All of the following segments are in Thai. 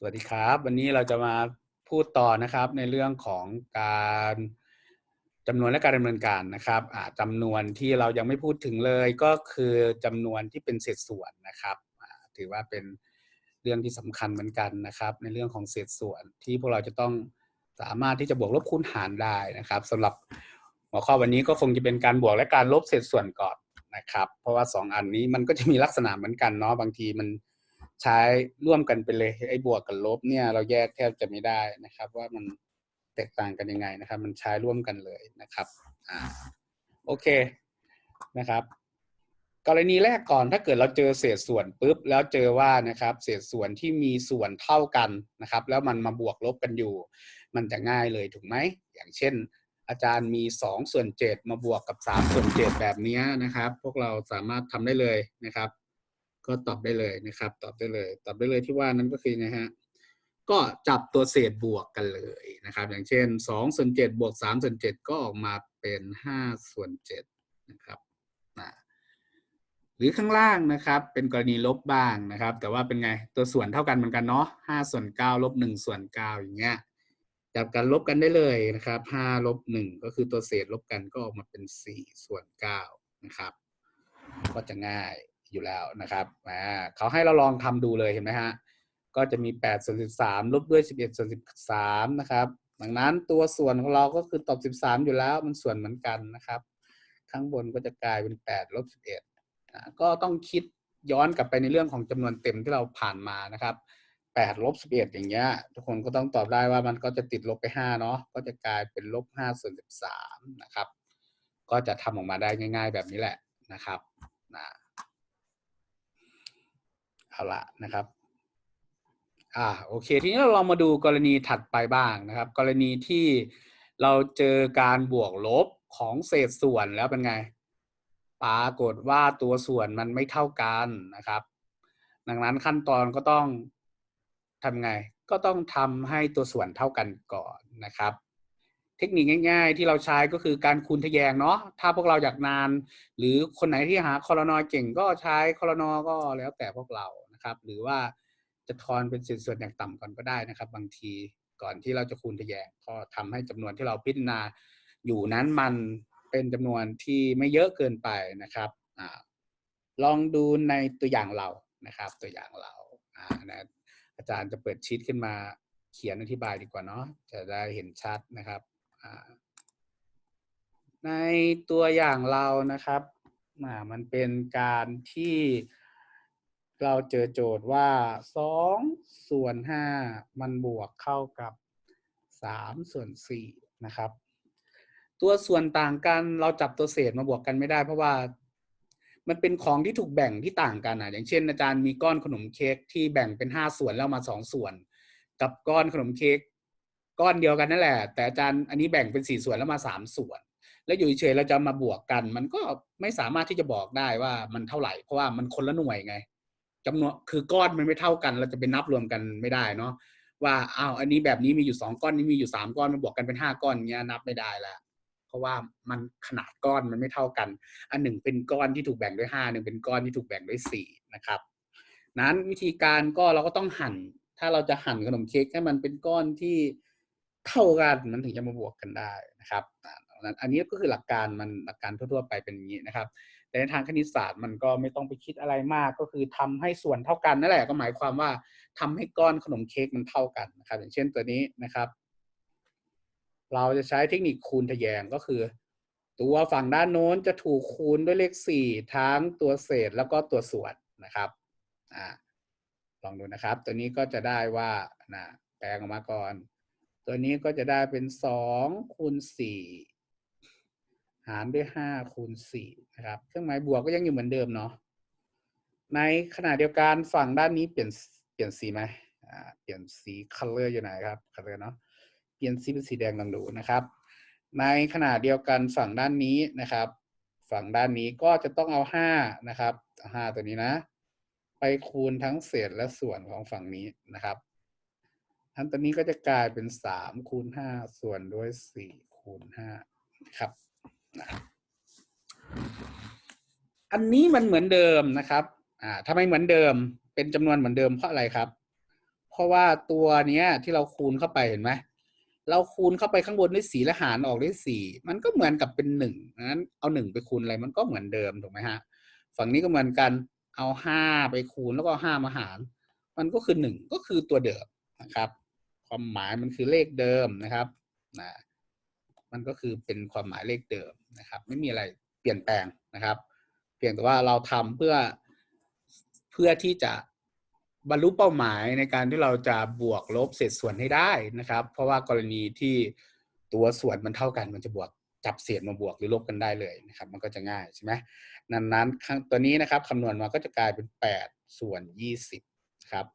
สวัสดีครับ วันนี้เราจะมาพูดต่อนะครับในเรื่องของการจำนวนและการดำเนินการนะครับอ่าจำนวนที่เรายังไม่พูดถึงเลยก็คือจำนวนที่เป็นเศษส่วนนะครับ ถือว่าเป็นเรื่องที่สำคัญเหมือนกันนะครับ ในเรื่องของเศษส่วนที่พวกเราจะต้องสามารถที่จะบวกลบคูณหารได้นะครับสำหรับหัวข้อวันนี้ก็คงจะเป็นการบวกและการลบเศษส่วนก่อนนะครับ เพราะว่าสองอันนี้มันก็จะมีลักษณะเหมือนกันเนาะบางทีมัน ใช้ร่วมกันไปเลยไอ้บวกกับลบเนี่ย เราแยกแทบจะไม่ได้นะครับ ว่ามันแตกต่างกันยังไงนะครับ มันใช้ร่วมกันเลยนะครับอ่าโอเคนะครับ กรณีแรกก่อนถ้าเกิดเราเจอเศษส่วนปุ๊บแล้วเจอว่านะครับ เศษส่วนที่มีส่วนเท่ากันนะครับ แล้วมันมาบวกลบกันอยู่ มันจะง่ายเลยถูกไหมอย่างเช่น อาจารย์มี2ส่วน7มาบวกกับ3ส่วน7แบบนี้นะครับ พวกเราสามารถทำได้เลยนะครับ ก็ตอบได้เลยนะครับ ตอบได้เลย ตอบได้เลยที่ว่านั้นก็คือไงฮะก็จับตัวเศษบวกกันเลยนะครับ อย่างเช่น2ส่วน7บวก3ส่วน7ก็ออกมาเป็น5ส่วน7นะครับนะหรือข้างล่างนะครับ เป็นกรณีลบบ้างนะครับ แต่ว่าเป็นไงตัวส่วนเท่ากันเหมือนกันเนาะ5ส่วน9ลบ1ส่วน9อย่างเงี้ยจับกันลบกันได้เลยนะครับ5ลบ1ก็คือตัวเศษลบกันก็ออกมาเป็น4ส่วน9นะครับ ก็จะง่าย อยู่แล้วนะครับอ่าเขาให้เราลองทำดูเลยเห็นไหมฮะก็จะมี8ส่วน13ลบด้วย 11ส่วน13นะครับดังนั้นตัวส่วนของเราก็คือตอบ 13 อยู่แล้วมันส่วนเหมือนกันนะครับ ข้างบนก็จะกลายเป็น8ลบ11อ่าก็ต้องคิดย้อนกลับไปในเรื่องของจำนวนเต็มที่เราผ่านมานะครับแปดลบสิบเอ็ดอย่างเงี้ย ทุกคนก็ต้องตอบได้ว่ามันก็จะติดลบไปห้าเนาะก็จะกลายเป็นลบห้าส่วนสิบสามนะครับ ก็จะทำออกมาได้ง่าย ๆ แบบนี้แหละนะครับนะ เอาละนะครับ อ่าโอเค ทีนี้เราลองมาดูกรณีถัดไปบ้างนะครับ กรณีที่เราเจอการบวกลบของเศษส่วนแล้วเป็นไง ปรากฏว่าตัวส่วนมันไม่เท่ากันนะครับ ดังนั้นขั้นตอนก็ต้องทำไง ก็ต้องทำให้ตัวส่วนเท่ากันก่อนนะครับ เทคนิคง่ายๆ ที่เราใช้ก็คือการคูณทะแยงเนาะ ถ้าพวกเราอยากนาน หรือคนไหนที่หาคอรนอเก่งก็ใช้คอรนอก็แล้วแต่พวกเรา นะครับ หรือว่าจะทอนเป็นส่วนอย่างต่ำก่อนก็ได้นะครับ บางทีก่อนที่เราจะคูณทะแยงก็ทำให้จำนวนที่เราพิจารณาอยู่นั้นมันเป็นจำนวนที่ไม่เยอะเกินไปนะครับอลองดูในตัวอย่างเรานะครับ ตัวอย่างเราอ่านะอาจารย์จะเปิดชีตขึ้นมาเขียนอธิบายดีกว่าเนาะจะได้เห็นชัดนะครับอ่าในตัวอย่างเรานะครับมันเป็นการที่ เราเจอโจทย์ว่าสองส่วนห้ามันบวกเข้ากับสามส่วนสี่นะครับ ตัวส่วนต่างกันเราจับตัวเศษมาบวกกันไม่ได้ เพราะว่ามันเป็นของที่ถูกแบ่งที่ต่างกันอะอย่างเช่น อาจารย์มีก้อนขนมเค้กที่แบ่งเป็นห้าส่วนแล้วมาสองส่วน กับก้อนขนมเค้กก้อนเดียวกันนั่นแหละ แต่อาจารย์อันนี้แบ่งเป็นสี่ส่วนแล้วมาสามส่วน แล้วอยู่เฉยเราจะมาบวกกัน มันก็ไม่สามารถที่จะบอกได้ว่ามันเท่าไหร่เพราะว่ามันคนละหน่วยไง จำนวนคือก้อนมันไม่เท่ากัน เราจะไปนับรวมกันไม่ได้เนาะว่าอ้าวอันนี้แบบนี้มีอยู่สองก้อนนี้มีอยู่สามก้อนมันบวกกันเป็นห้าก้อนเงี้ยนับไม่ได้ละเพราะว่ามันขนาดก้อนมันไม่เท่ากัน อันหนึ่งเป็นก้อนที่ถูกแบ่งด้วยห้าหนึ่งเป็นก้อนที่ถูกแบ่งด้วยสี่นะครับ นั้นวิธีการก็เราก็ต้องหั่น ถ้าเราจะหั่นขนมเค้กให้มันเป็นก้อนที่เท่ากันมันถึงจะมาบวกกันได้นะครับอันนี้ก็คือหลักการมันหลักการทั่วๆไปเป็นอย่างนี้นะครับ แต่ในทางคณิตศาสตร์มันก็ไม่ต้องไปคิดอะไรมาก ก็คือทำให้ส่วนเท่ากันนั่นแหละก็หมายความว่าทำให้ก้อนขนมเค้กมันเท่ากันนะครับ อย่างเช่นตัวนี้นะครับ เราจะใช้เทคนิคคูณทะแยงก็คือ ตัวฝั่งด้านโน้นจะถูกคูณด้วยเลขสี่ทั้งตัวเศษแล้วก็ตัวส่วนนะครับอ่าลองดูนะครับ ตัวนี้ก็จะได้ว่านะแปลงออกมาก่อน ตัวนี้ก็จะได้เป็นสองคูณสี่ หารด้วยห้าคูณสี่นะครับเครื่องหมายบวกก็ยังอยู่เหมือนเดิมเนาะในขณะเดียวกันฝั่งด้านนี้เปลี่ยนเปลี่ยนสีไหมอ่าเปลี่ยนสี color อยู่ไหนครับ color เนาะเปลี่ยนสีเป็นสีแดงลองดูนะครับ ในขณะเดียวกันฝั่งด้านนี้นะครับ ฝั่งด้านนี้ก็จะต้องเอาห้านะครับห้าตัวนี้นะ ไปคูณทั้งเศษและส่วนของฝั่งนี้นะครับทั้นตัวนี้ก็จะกลายเป็นสามคูณห้าส่วนด้วยสี่คูณห้าครับ นะครับอันนี้มันเหมือนเดิมนะครับ อ่าทำไมเหมือนเดิม เป็นจำนวนเหมือนเดิมเพราะอะไรครับ เพราะว่าตัวเนี้ยที่เราคูณเข้าไปเห็นไหม เราคูณเข้าไปข้างบนด้วยสี่และหารออกด้วยสี่ มันก็เหมือนกับเป็นหนึ่งนั้นเอาหนึ่งไปคูณอะไรมันก็เหมือนเดิมถูกไหมฮะ ฝั่งนี้ก็เหมือนกัน เอาห้าไปคูณแล้วก็ห้ามาหาร มันก็คือหนึ่งก็คือตัวเดิมนะครับ ความหมายมันคือเลขเดิมนะครับ นะ มันก็คือเป็นความหมายเลขเดิมนะครับ ไม่มีอะไรเปลี่ยนแปลงนะครับ เพียงแต่ว่าเราทำเพื่อเพื่อที่จะบรรลุเป้าหมายในการที่เราจะบวกลบเศษส่วนให้ได้นะครับ เพราะว่ากรณีที่ตัวส่วนมันเท่ากันมันจะบวกจับเศษมาบวกหรือลบกันได้เลยนะครับ มันก็จะง่ายใช่ไหมนั้นนั้นตัวนี้นะครับคำนวณมาก็จะกลายเป็น 8 ส่วน 20ครับ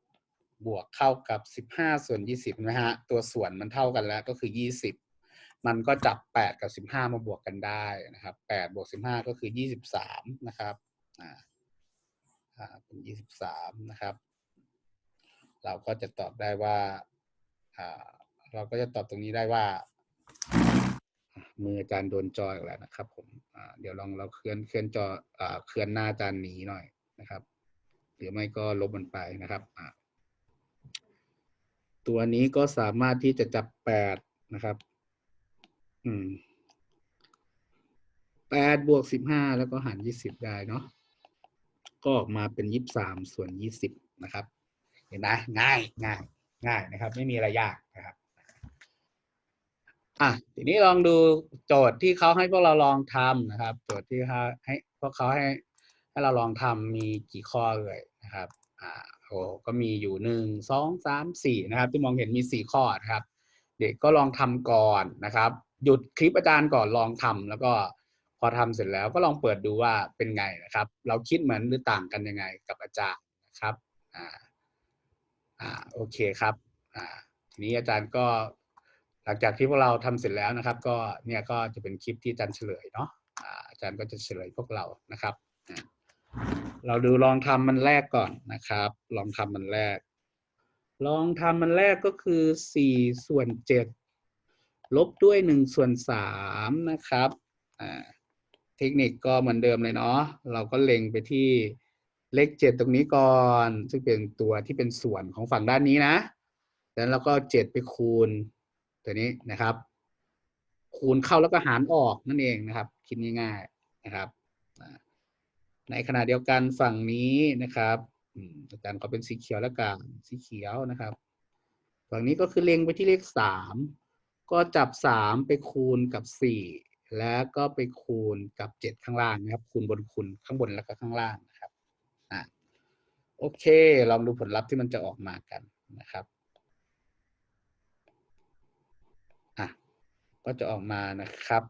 บวกเข้ากับ 15 ส่วน 20นะฮะตัวส่วนมันเท่ากันแล้วก็คือ 20 มันก็จับ 8 กับ 15 มาบวกกันได้นะครับ8บวก 15 ก็คือ 23 นะครับอ่าอ่าเป็น 23 นะครับ เราก็จะตอบได้ว่าอ่าเราก็จะตอบตรงนี้ได้ว่า มืออาจารย์โดนจอยแล้วนะครับ ผมเดี๋ยวลองเราเคลื่อนเคลื่อนจอเคลื่อนหน้าอาจารย์หนีหน่อยนะครับ หรือไม่ก็ลบมันไปนะครับตัวนี้ก็สามารถที่จะจับแปดนะครับ อืมแปดบวกสิบห้าแล้วก็หารยี่สิบได้เนาะก็ออกมาเป็นยี่สามส่วนยี่สิบนะครับ เห็นไหมง่ายง่ายง่ายนะครับ ไม่มีอะไรยากนะครับอะทีนี้ลองดูโจทย์ที่เขาให้พวกเราลองทำนะครับ โจทย์ที่เขาให้พวกเขาให้ให้เราลองทำมีกี่ข้อเลยนะครับ อ่าโอ้ก็มีอยู่หนึ่งสองสามสี่นะครับ ที่มองเห็นมีสี่ข้อนะครับ เด็กก็ลองทำก่อนนะครับ หยุดคลิปอาจารย์ก่อนลองทำแล้วก็พอทำเสร็จแล้วก็ลองเปิดดูว่าเป็นไงนะครับ เราคิดเหมือนหรือต่างกันยังไงกับอาจารย์นะครับอ่าอ่าโอเคครับอ่าทีนี้อาจารย์ก็หลังจากที่พวกเราทำเสร็จแล้วนะครับ ก็เนี่ยก็จะเป็นคลิปที่อาจารย์เฉลยเนาะอาจารย์ก็จะเฉลยพวกเรานะครับเราดูลองทำมันแรกก่อนนะครับ ลองทำมันแรก ลองทำมันแรกก็คือสี่ส่วนเจ็ด ลบด้วยหนึ่งส่วนสามนะครับเทคนิคก็เหมือนเดิมเลยเนาะเราก็เล็งไปที่เลขเจ็ดตรงนี้ก่อน ซึ่งเป็นตัวที่เป็นส่วนของฝั่งด้านนี้นะแล้วเราก็เจ็ดไปคูณตัวนี้นะครับ คูณเข้าแล้วก็หารออกนั่นเองนะครับ คิดง่ายๆนะครับ ในขณะเดียวกันฝั่งนี้นะครับอาจารย์ก็เป็นสีเขียวแล้วกันสีเขียวนะครับ ฝั่งนี้ก็คือเล็งไปที่เลขสาม ก็จับสามไปคูณกับสี่แล้วก็ไปคูณกับเจ็ดข้างล่างนะครับ คูณบนคูณข้างบนแล้วก็ข้างล่างนะครับอ่าโอเค ลองดูผลลัพธ์ที่มันจะออกมากันนะครับก็จะออกมานะครับ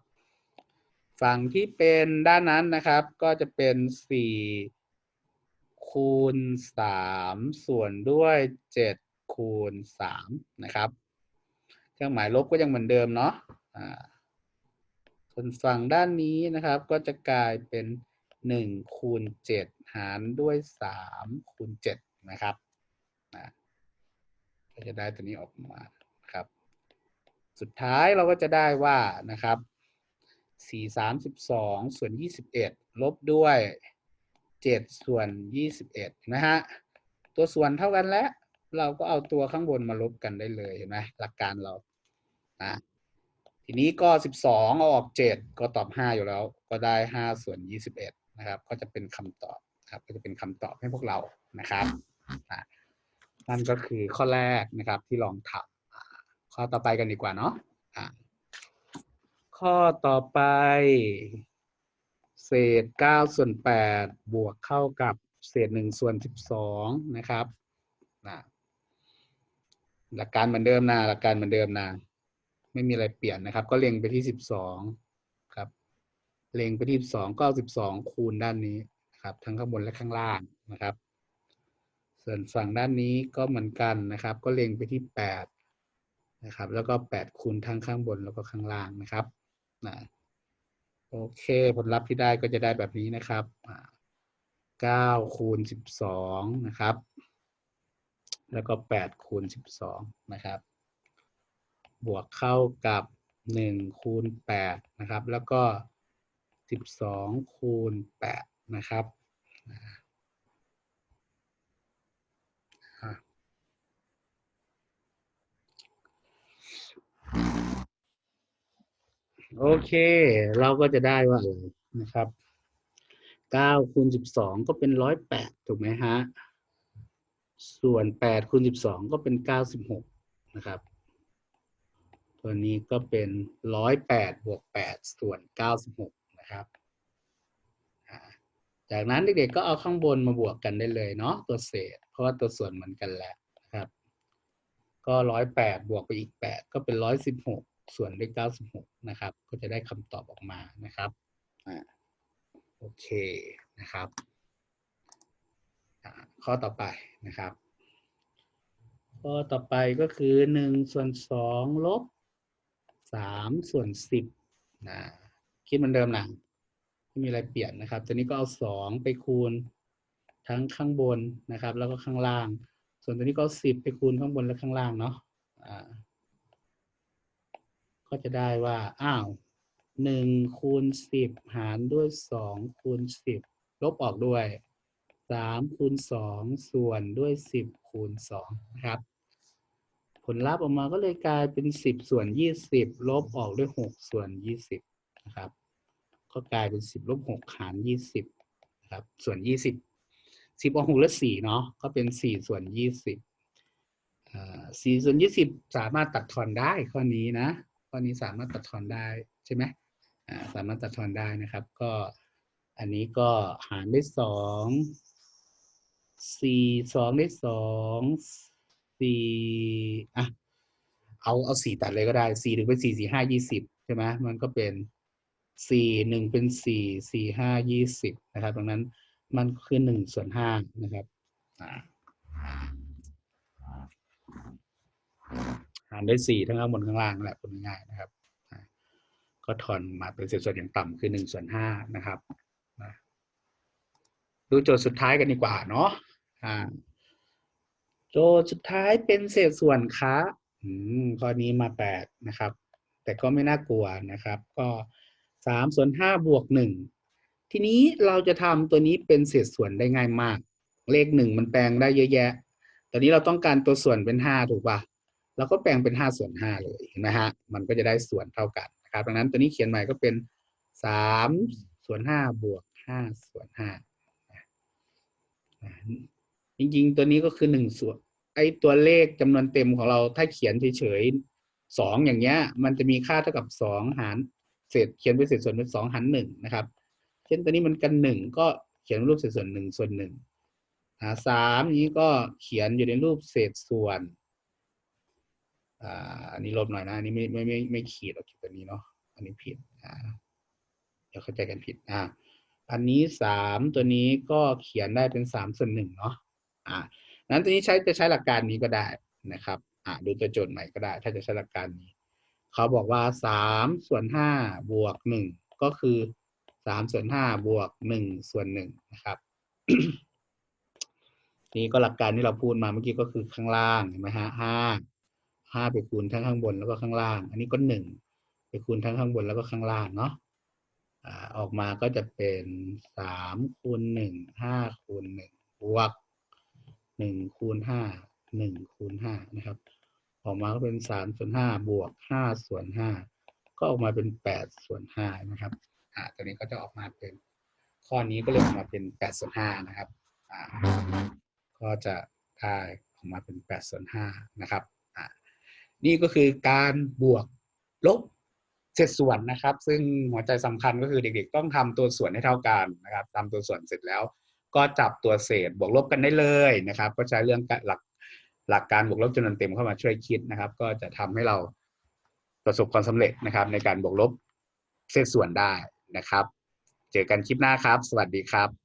ฝั่งที่เป็นด้านนั้นนะครับ ก็จะเป็นสี่คูณสามส่วนด้วยเจ็ดคูณสามนะครับ เครื่องหมายลบก็ยังเหมือนเดิมเนาะส่วนฝั่งด้านนี้นะครับ ก็จะกลายเป็นหนึ่งคูณเจ็ดหารด้วยสามคูณเจ็ดนะครับก็จะได้ตัวนี้ออกมาครับ สุดท้ายเราก็จะได้ว่านะครับ4 32 ส่วน 21 ลบด้วย 7 ส่วน 21นะฮะ ตัวส่วนเท่ากันแล้ว เราก็เอาตัวข้างบนมาลบกันได้เลยเห็นไหมหลักการเรานะทีนี้ก็12เอาออก7ก็ตอบ5อยู่แล้ว ก็ได้5ส่วน21นะครับ ก็จะเป็นคำตอบครับ ก็จะเป็นคำตอบให้พวกเรานะครับนั่นก็คือข้อแรกนะครับที่ลองทำข้อต่อไปกันดีกว่าเนาะะข้อต่อไป เศษเก้าส่วนแปดบวกเข้ากับเศษหนึ่งส่วนสิบสองนะครับนะ หลักการเหมือนเดิมนะหลักการเหมือนเดิมนะไม่มีอะไรเปลี่ยนนะครับ ก็เล็งไปที่สิบสองครับ เล็งไปที่สิบสองก็สิบสองคูณด้านนี้ครับ ทั้งข้างบนและข้างล่างนะครับ ส่วนฝั่งด้านนี้ก็เหมือนกันนะครับ ก็เล็งไปที่แปดนะครับ แล้วก็แปดคูณทั้งข้างบนแล้วก็ข้างล่างนะครับนะโอเคผลลัพธ์ที่ได้ก็จะได้แบบนี้นะครับเก้าคูณสิบสองนะครับ แล้วก็8คูณ12 นะครับ บวกเข้ากับ 1 คูณ8นะครับ แล้วก็ 12 คูณ8นะครับโอเค เราก็จะได้ว่าอะไรนะครับ9คูณ12 ก็เป็น 108 ถูกไหมฮะ ส่วนแปดคูณสิบสองก็เป็นเก้าสิบหกนะครับ ตัวนี้ก็เป็นร้อยแปดบวกแปดส่วนเก้าสิบหกนะครับอ่าจากนั้นเด็กๆก็เอาข้างบนมาบวกกันได้เลยเนาะตัวเศษ เพราะว่าตัวส่วนเหมือนกันแหละนะครับ ก็ร้อยแปดบวกไปอีกแปดก็เป็นร้อยสิบหกส่วนด้วยเก้าสิบหกนะครับ ก็จะได้คำตอบออกมานะครับอ่าโอเคนะครับอ่า ข้อต่อไปนะครับ ข้อต่อไปก็คือหนึ่งส่วนสองลบสามส่วนสิบนะคิดเหมือนเดิมนะไม่มีอะไรเปลี่ยนนะครับตัวนี้ก็เอาสองไปคูณทั้งข้างบนนะครับ แล้วก็ข้างล่าง ส่วนตัวนี้ก็สิบไปคูณข้างบนและข้างล่างเนาะอ่าก็จะได้ว่าอ้าวหนึ่งคูณสิบหารด้วยสองคูณสิบลบออกด้วย สามคูณสองส่วนด้วยสิบคูณสองนะครับ ผลลัพธ์ออกมาก็เลยกลายเป็นสิบส่วนยี่สิบลบออกด้วยหกส่วนยี่สิบนะครับ ก็กลายเป็นสิบลบหกหารยี่สิบนะครับส่วนยี่สิบสิบออกหกและสี่เนาะก็เป็นสี่ส่วนยี่สิบสี่ส่วนยี่สิบสามารถตัดทอนได้ข้อนี้นะข้อนี้สามารถตัดทอนได้ใช่ไหมสามารถตัดทอนได้นะครับ ก็อันนี้ก็หารได้สอง สี่สองได้สองสี่อะเอาเอาสี่ตัดเลยก็ได้สี่หนึ่งเป็นสี่สี่ห้ายี่สิบใช่ไหมมันก็เป็นสี่หนึ่งเป็นสี่สี่ห้ายี่สิบนะครับดังนั้นมันคือหนึ่งส่วนห้านะครับอ่าหารด้วยสี่ทั้งข้างบนข้างล่างนั่นแหละพูดง่ายๆนะครับก็ทอนมาเป็นเศษส่วนอย่างต่ำคือหนึ่งส่วนห้านะครับดูโจทย์สุดท้ายกันดีกว่าเนาะ อ่าโจทย์สุดท้ายเป็นเศษส่วนค้าอืมข้อนี้มาแปลกนะครับ แต่ก็ไม่น่ากลัวนะครับ ก็สามส่วนห้าบวกหนึ่งทีนี้เราจะทำตัวนี้เป็นเศษส่วนได้ง่ายมาก เลขหนึ่งมันแปลงได้เยอะแยะ ตอนนี้เราต้องการตัวส่วนเป็นห้าถูกป่ะเราก็แปลงเป็นห้าส่วนห้าเลยเห็นไหมฮะ มันก็จะได้ส่วนเท่ากันนะครับดังนั้นตัวนี้เขียนใหม่ก็เป็นสามส่วนห้าบวกห้าส่วนห้า จริง ๆ ตัวนี้ก็คือหนึ่งส่วน ไอ้ตัวเลขจำนวนเต็มของเราถ้าเขียนเฉยๆสองอย่างเงี้ย มันจะมีค่าเท่ากับสองหารเศษเขียนเป็นเศษส่วนเป็นสองหารหนึ่งนะครับ เช่นตัวนี้มันกันหนึ่งก็เขียนรูปเศษส่วนหนึ่งส่วนหนึ่งสามนี้ก็เขียนอยู่ในรูปเศษส่วนอ่าอันนี้ลบหน่อยนะอันนี้ไม่ไม่ไม่ไม่ขีดหรอกขีดตัวนี้เนาะอันนี้ผิดอ่าเดี๋ยวเข้าใจกันผิดอ่าอันนี้สามตัวนี้ก็เขียนได้เป็นสามส่วนหนึ่งเนาะ อ่านั้นตัวนี้ใช้จะใช้หลักการนี้ก็ได้นะครับ อ่าดูตัวโจทย์ใหม่ก็ได้ ถ้าจะใช้หลักการนี้ เขาบอกว่าสามส่วนห้าบวกหนึ่งก็คือสามส่วนห้าบวกหนึ่งส่วนหนึ่งนะครับ นี่ก็หลักการที่เราพูดมาเมื่อกี้ก็คือข้างล่างเห็นไหมฮะห้าห้าไปคูณทั้งข้างบนแล้วก็ข้างล่าง อันนี้ก็หนึ่งไปคูณทั้งข้างบนแล้วก็ข้างล่างเนาะอ่าออกมาก็จะเป็นสามคูณหนึ่งห้าคูณหนึ่งบวก หนึ่งคูณห้าหนึ่งคูณห้านะครับ ออกมาก็เป็นสามส่วนห้าบวกห้าส่วนห้าก็ออกมาเป็นแปดส่วนห้านะครับอ่าตัวนี้ก็จะออกมาเป็น ข้อนี้ก็เลยออกมาเป็นแปดส่วนห้านะครับอ่าก็จะได้ออกมาเป็นแปดส่วนห้านะครับอ่านี่ก็คือการบวกลบเศษส่วนนะครับ ซึ่งหัวใจสำคัญก็คือเด็ก ๆ ต้องทำตัวส่วนให้เท่ากันนะครับทำตัวส่วนเสร็จแล้ว ก็จับตัวเศษบวกลบกันได้เลยนะครับ ก็ใช้เรื่องหลักหลักการบวกลบจำนวนเต็มเข้ามาช่วยคิดนะครับ ก็จะทำให้เราประสบความสำเร็จนะครับ ในการบวกลบเศษส่วนได้นะครับ เจอกันคลิปหน้าครับ สวัสดีครับ